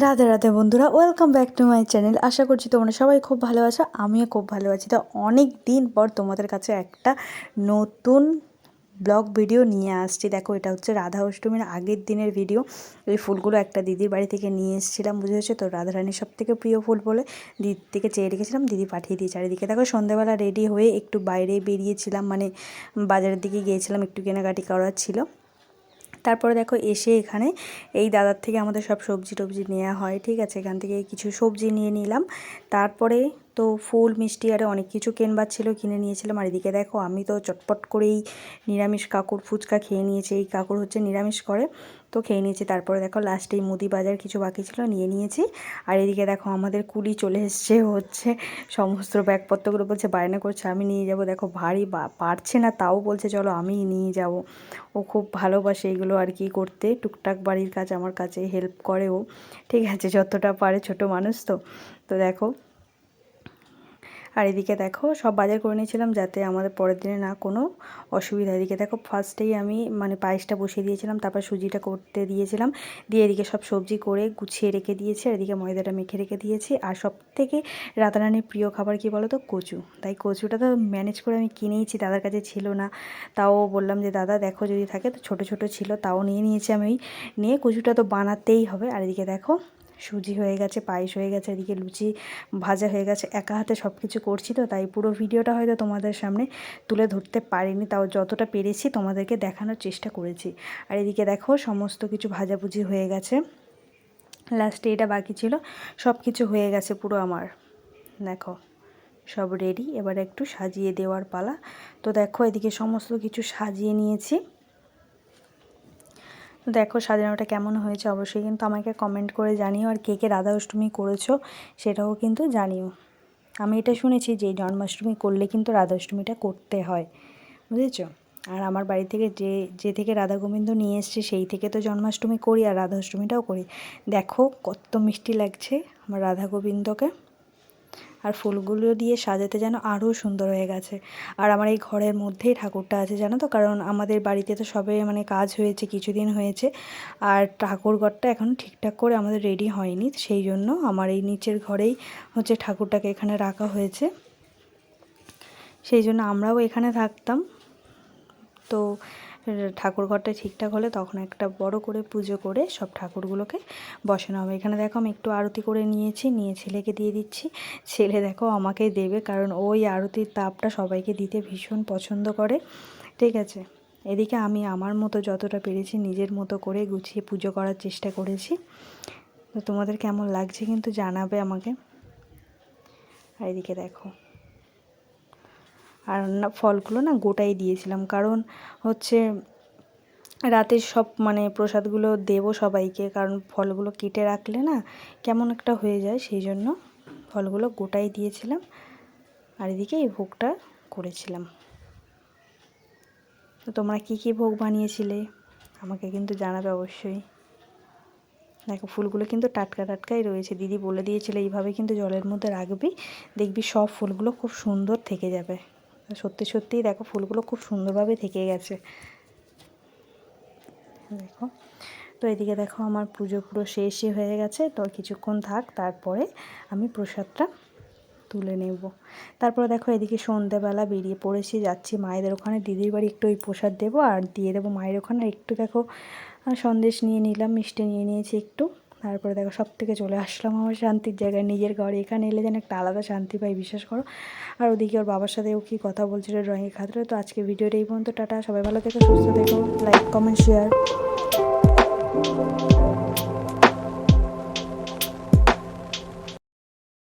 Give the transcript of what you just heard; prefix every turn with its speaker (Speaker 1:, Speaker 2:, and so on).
Speaker 1: রাধে রাধে বন্ধুরা welcome back to my channel আশা করছি তোমরা সবাই খুব ভালো আছো, আমিও খুব ভালো আছি। তো অনেক দিন পর তোমাদের কাছে একটা নতুন ব্লগ ভিডিও নিয়ে আসছি। দেখো, এটা হচ্ছে রাধা অষ্টমীর আগের দিনের ভিডিও এই ফুলগুলো একটা দিদির বাড়ি থেকে নিয়ে এসেছিলাম, বুঝে হচ্ছে তো রাধারানীর সব থেকে প্রিয় ফুল বলে দিদির থেকে চেয়ে রেখেছিলাম, দিদি পাঠিয়ে দিয়ে চারিদিকে দেখো, সন্ধ্যাবেলা রেডি হয়ে একটু বাইরে বেরিয়েছিলাম মানে বাজারের দিকে গিয়েছিলাম, একটু কেনাকাটি করার ছিল। তারপরে দেখো এসে এখানে এই দাদার থেকে আমাদের সব সবজি টবজি নেওয়া হয়, ঠিক আছে? এখান থেকে কিছু সবজি নিয়ে নিলাম। তারপরে তো ফুল মিষ্টি আরে অনেক কিছু কেনবার ছিল, কিনে নিয়েছিলাম। আর এদিকে দেখো, আমি তো চটপট করেই নিরামিষ কাকুর ফুচকা খেয়ে নিয়েছি। এই কাকুর হচ্ছে নিরামিষ করে, তো খেয়ে নিয়েছি। তারপরে দেখো লাস্টে মুদি বাজার কিছু বাকি ছিল, নিয়ে নিয়েছি। আর এদিকে দেখো, আমাদের কুলি চলে এসছে হচ্ছে সমস্ত ব্যাগপত্রগুলো বলছে, বায়না করছে, আমি নিয়ে যাব। দেখো, ভারী পারছে না, তাও বলছে, চলো, আমি নিয়ে যাব। ও খুব ভালোবাসে এগুলো আর কি করতে। টুকটাক বাড়ির কাজ আমার কাছে হেল্প করে ও। ঠিক আছে, যতটা পারে ছোট মানুষ তো। তো দেখো আর এদিকে দেখো, সব বাজার করে নিয়েছিলাম যাতে আমাদের পরের দিনে না কোনো অসুবিধা। এদিকে দেখো ফার্স্টেই আমি মানে পায়েসটা বসিয়ে দিয়েছিলাম, তারপর সুজিটা করতে দিয়েছিলাম। দিয়ে এদিকে সব সবজি করে গুছিয়ে রেখে দিয়েছি, আর এদিকে ময়দাটা মেখে রেখে দিয়েছি। আর সব থেকে রাতারানির প্রিয় খাবার কি বলো তো কচু। তাই কচুটা তো ম্যানেজ করে আমি কিনেইছি, দাদার কাছে ছিল না। তাও বললাম যে, দাদা, দেখো যদি থাকে তো ছোটো ছোটো ছিল, তাও নিয়ে নিয়েছি আমি। নিয়ে কচুটা তো বানাতেই হবে। আর এদিকে দেখো সুজি হয়ে গেছে, পায়েস হয়ে গেছে, এদিকে লুচি ভাজা হয়ে গেছে, একা হাতে সব কিছু করছি তো, তাই পুরো ভিডিওটা হয়তো তোমাদের সামনে তুলে ধরতে পারিনি, তাও যতটা পেরেছি তোমাদেরকে দেখানোর চেষ্টা করেছি। আর এদিকে দেখো, সমস্ত কিছু ভাজাভুজি হয়ে গেছে। লাস্টে এটা বাকি ছিল সব কিছু হয়ে গেছে পুরো আমার। দেখো, সব রেডি এবার একটু সাজিয়ে দেওয়ার পালা। তো দেখো, এদিকে সমস্ত কিছু সাজিয়ে নিয়েছি। দেখো সাজানোটা কেমন হয়েছে, অবশ্যই কিন্তু আমাকে কমেন্ট করে জানিও আর কে কে রাধা অষ্টমী করেছ সেটাও কিন্তু জানিও। আমি এটা শুনেছি যে জন্মাষ্টমী করলে কিন্তু রাধা অষ্টমীটা করতে হয়, বুঝেছ? আর আমার বাড়ি থেকে যে যে থেকে রাধা গোবিন্দ নিয়ে এসছে সেই থেকে তো জন্মাষ্টমী করি আর রাধা অষ্টমীটাও করি। দেখো কত মিষ্টি লাগছে আমার রাধা গোবিন্দকে। আর ফুলগুলো দিয়ে সাজাতে যেন আরও সুন্দর হয়ে গেছে। আর আমার এই ঘরের মধ্যেই ঠাকুরটা আছে, জানো তো? কারণ আমাদের বাড়িতে তো সবে মানে কাজ হয়েছে, কিছুদিন হয়েছে। আর ঠাকুরঘরটা এখন ঠিকঠাক করে আমাদের রেডি হয়নি, সেই জন্য আমার এই নিচের ঘরেই হচ্ছে ঠাকুরটাকে এখানে রাখা হয়েছে। সেই জন্য আমরাও এখানে থাকতাম। তো ঠাকুরঘরটা ঠিকঠাক হলে তখন একটা বড় করে পুজো করে সব ঠাকুরগুলোকে বসানো হবে। এখানে দেখো আমি একটু আরতি করে নিয়েছি, নিয়ে ছেলেকে দিয়ে দিচ্ছি। ছেলে দেখো আমাকেই দেবে কারণ ওই আরতির তাপটা সবাইকে দিতে ভীষণ পছন্দ করে। ঠিক আছে? এদিকে আমি আমার মতো যতটা পেরেছি নিজের মতো করে গুছিয়ে পুজো করার চেষ্টা করেছি। তো তোমাদের কেমন লাগছে কিন্তু জানাবে আমাকে। আর এদিকে দেখো। আর না, ফলগুলো না গোটাই দিয়েছিলাম। কারণ হচ্ছে রাতে সব মানে প্রসাদগুলো দেবো সবাইকে, কারণ ফলগুলো কেটে রাখলে না কেমন একটা হয়ে যায়, সেই জন্য ফলগুলো গোটাই দিয়েছিলাম। আর এদিকে এই ভোগটা করেছিলাম। তো তোমরা কী কী ভোগ বানিয়েছিলে? আমাকে কিন্তু জানাবে অবশ্যই। দেখো, ফুলগুলো কিন্তু টাটকা টাটকাই রয়েছে। দিদি বলে দিয়েছিল, এইভাবে কিন্তু জলের মধ্যে রাখবি, দেখবি সব ফুলগুলো খুব সুন্দর থেকে যাবে। সত্যি সত্যিই দেখো ফুলগুলো খুব সুন্দরভাবে থেকে গেছে। দেখো। তো এদিকে দেখো আমার পুজো পুরো শেষই হয়ে গেছে, তো কিছুক্ষণ থাক, তারপরে আমি প্রসাদটা তুলে নেব। তারপরে দেখো এদিকে সন্ধেবেলা বেরিয়ে পড়েছি, যাচ্ছি মায়েদের ওখানে, দিদির বাড়ি একটু ওই প্রসাদ দেবো আর দিয়ে দেবো মায়ের ওখানে। একটু দেখো সন্দেশ নিয়ে নিলাম, মিষ্টি নিয়ে নিয়েছি একটু। তারপরে দেখো সব থেকে চলে আসলাম আমার শান্তির জায়গায়। নিজের ঘরে এখানে এলে যেন একটা আলাদা শান্তি পাই, বিশ্বাস করো। আর ওদিকে ওর বাবার সাথেও কি কথা বলছিল ড্রয়িংয়ের খাতারে। তো আজকে ভিডিওটা এই পর্যন্ত, টাটা। সবাই ভালো থেকো, সুস্থ থেকো। Like comment share